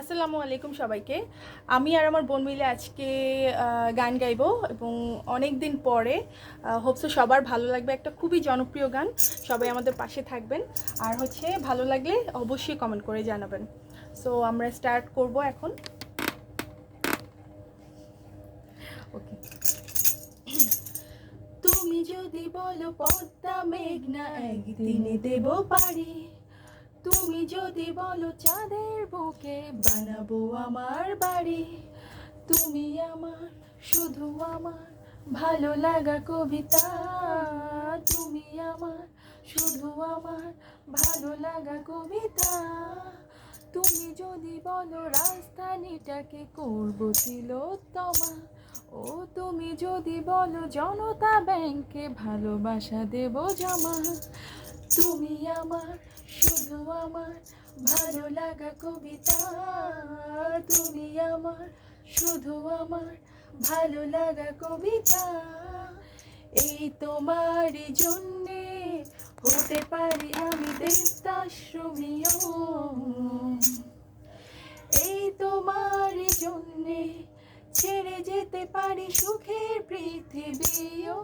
আসসালামু আলাইকুম সবাইকে। আমি আর আমার বোন মিলে আজকে গান গাইবো এবং অনেক দিন পরে হোপসো সবার ভালো লাগবে একটা খুবই জনপ্রিয় গান। সবাই আমাদের পাশে থাকবেন। আর হচ্ছে, ভালো লাগলে অবশ্যই কমেন্ট করে জানাবেন। সো আমরা স্টার্ট করব এখন। ওকে তুমি যদি বলো পদ্মা মেঘনা, একদিনে দেব পারি তুমি যদি বলো চাঁদের বুকে বানাবো আমার বাড়ি, তুমি আমার, শুধু আমার, ভালো লাগা কবিতা। তুমি আমার, শুধু আমার, ভালো লাগা কবিতা। তুমি যদি বলো রাজধানীটাকে করব তিলোত্তমা, ও তুমি যদি বলো জনতা ব্যাংকে ভালোবাসা দেব জমা তুমি আমার, শুধু আমার, ভালো লাগা কবিতা। তুমি আমার, শুধু আমার, ভালো লাগা কবিতা। এই তোমারই জন্যে হতে পারি আমি দেবদাশ্রমীয় এই তোমার জন্যে ছেড়ে যেতে পারি সুখের পৃথিবীও।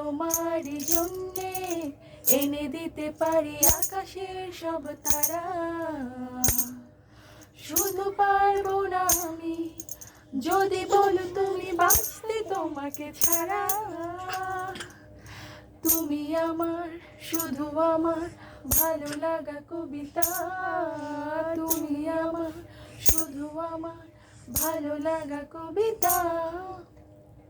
এই তোমারই জন্যে এনে দিতে পারি আকাশের সব তারা। শুধু পারব না আমি, যদি বলো তুমি বাঁচতে তোমাকে ছাড়া। তুমি আমার, শুধু আমার ভালো লাগা কবিতা। তুমি আমার, শুধু আমার ভালো লাগা কবিতা।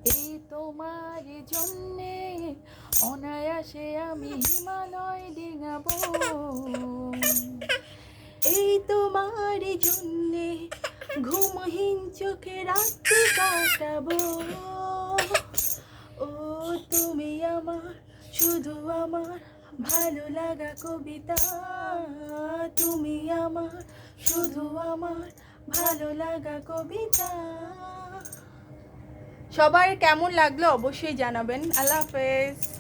এই তোমার জন্যে অনায়াসে আমি হিমালয় ডিঙাবো। এই তোমার জন্যে ঘুমহীন চোখে রাত্রি কাটাবো। ও তুমি আমার, শুধু আমার ভালো লাগা কবিতা। তুমি আমার, শুধু আমার ভালো লাগা কবিতা। সবার কেমন লাগল অবশ্যই জানাবেন। আল্লাহ হাফেজ।